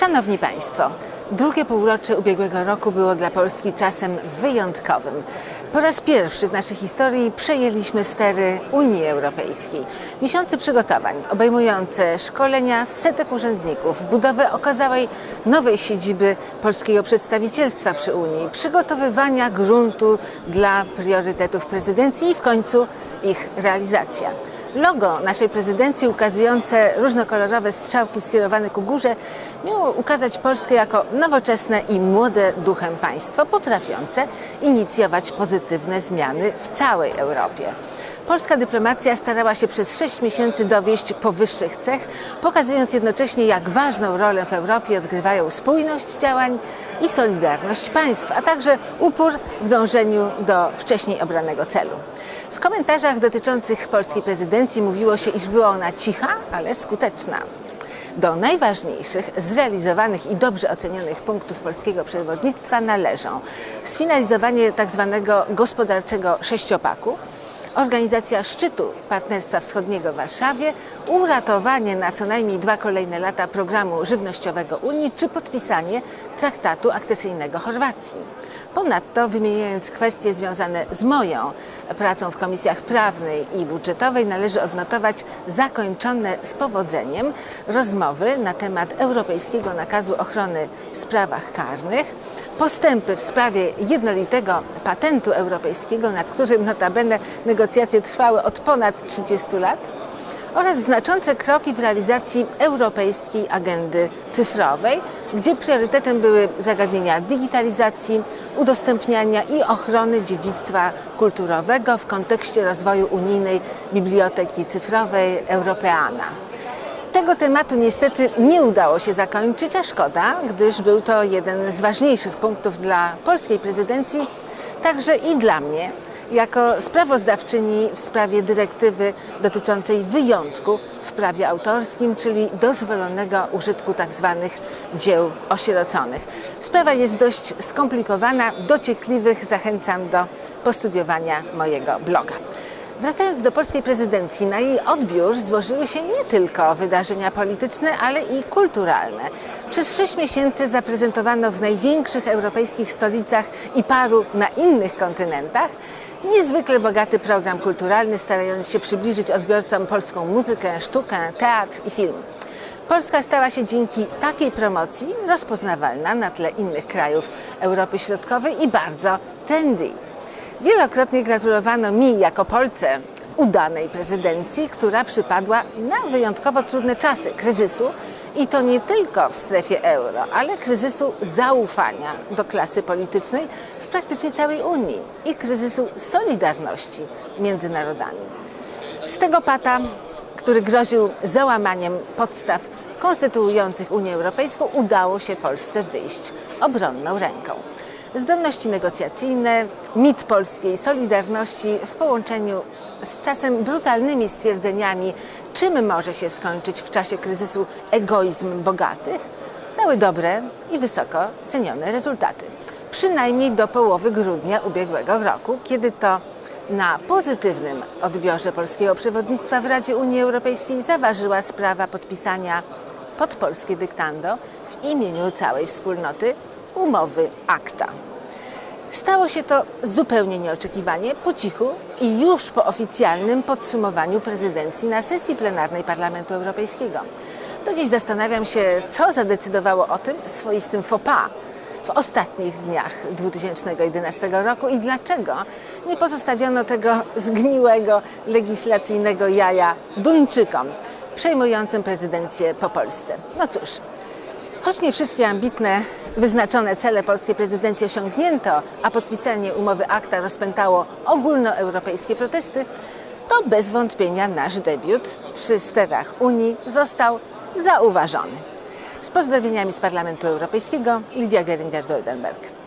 Szanowni Państwo, drugie półrocze ubiegłego roku było dla Polski czasem wyjątkowym. Po raz pierwszy w naszej historii przejęliśmy stery Unii Europejskiej. Miesiące przygotowań obejmujące szkolenia setek urzędników, budowę okazałej nowej siedziby polskiego przedstawicielstwa przy Unii, przygotowywania gruntu dla priorytetów prezydencji i w końcu ich realizacja. Logo naszej prezydencji ukazujące różnokolorowe strzałki skierowane ku górze miało ukazać Polskę jako nowoczesne i młode duchem państwo, potrafiące inicjować pozytywne zmiany w całej Europie. Polska dyplomacja starała się przez sześć miesięcy dowieść powyższych cech, pokazując jednocześnie, jak ważną rolę w Europie odgrywają spójność działań i solidarność państw, a także upór w dążeniu do wcześniej obranego celu. W komentarzach dotyczących polskiej prezydencji mówiło się, iż była ona cicha, ale skuteczna. Do najważniejszych, zrealizowanych i dobrze ocenionych punktów polskiego przewodnictwa należą sfinalizowanie tzw. gospodarczego sześciopaku, organizacja szczytu Partnerstwa Wschodniego w Warszawie, uratowanie na co najmniej dwa kolejne lata programu żywnościowego Unii czy podpisanie traktatu akcesyjnego Chorwacji. Ponadto, wymieniając kwestie związane z moją pracą w komisjach prawnej i budżetowej, należy odnotować zakończone z powodzeniem rozmowy na temat Europejskiego Nakazu Ochrony w sprawach karnych, postępy w sprawie jednolitego patentu europejskiego, nad którym notabene negocjacje trwały od ponad 30 lat, oraz znaczące kroki w realizacji Europejskiej Agendy Cyfrowej, gdzie priorytetem były zagadnienia digitalizacji, udostępniania i ochrony dziedzictwa kulturowego w kontekście rozwoju unijnej biblioteki cyfrowej Europeana. Tego tematu niestety nie udało się zakończyć, a szkoda, gdyż był to jeden z ważniejszych punktów dla polskiej prezydencji, także i dla mnie, jako sprawozdawczyni w sprawie dyrektywy dotyczącej wyjątku w prawie autorskim, czyli dozwolonego użytku tzw. dzieł osieroconych. Sprawa jest dość skomplikowana, dociekliwych zachęcam do postudiowania mojego bloga. Wracając do polskiej prezydencji, na jej odbiór złożyły się nie tylko wydarzenia polityczne, ale i kulturalne. Przez sześć miesięcy zaprezentowano w największych europejskich stolicach i paru na innych kontynentach niezwykle bogaty program kulturalny, starając się przybliżyć odbiorcom polską muzykę, sztukę, teatr i film. Polska stała się dzięki takiej promocji rozpoznawalna na tle innych krajów Europy Środkowej i bardzo trendy. Wielokrotnie gratulowano mi jako Polce udanej prezydencji, która przypadła na wyjątkowo trudne czasy kryzysu i to nie tylko w strefie euro, ale kryzysu zaufania do klasy politycznej w praktycznie całej Unii i kryzysu solidarności między narodami. Z tego pata, który groził załamaniem podstaw konstytuujących Unię Europejską, udało się Polsce wyjść obronną ręką zdolności negocjacyjne, mit polskiej solidarności w połączeniu z czasem brutalnymi stwierdzeniami, czym może się skończyć w czasie kryzysu egoizm bogatych, dały dobre i wysoko cenione rezultaty. Przynajmniej do połowy grudnia ubiegłego roku, kiedy to na pozytywnym odbiorze polskiego przewodnictwa w Radzie Unii Europejskiej zaważyła sprawa podpisania pod polskie dyktando w imieniu całej wspólnoty umowy akta. Stało się to zupełnie nieoczekiwanie, po cichu i już po oficjalnym podsumowaniu prezydencji na sesji plenarnej Parlamentu Europejskiego. Do dziś zastanawiam się, co zadecydowało o tym swoistym faux pas w ostatnich dniach 2011 roku i dlaczego nie pozostawiono tego zgniłego legislacyjnego jaja Duńczykom przejmującym prezydencję po Polsce. No cóż, choć nie wszystkie ambitne wyznaczone cele polskiej prezydencji osiągnięto, a podpisanie umowy akta rozpętało ogólnoeuropejskie protesty, to bez wątpienia nasz debiut przy sterach Unii został zauważony. Z pozdrowieniami z Parlamentu Europejskiego Lidia Geringer-Doldenberg.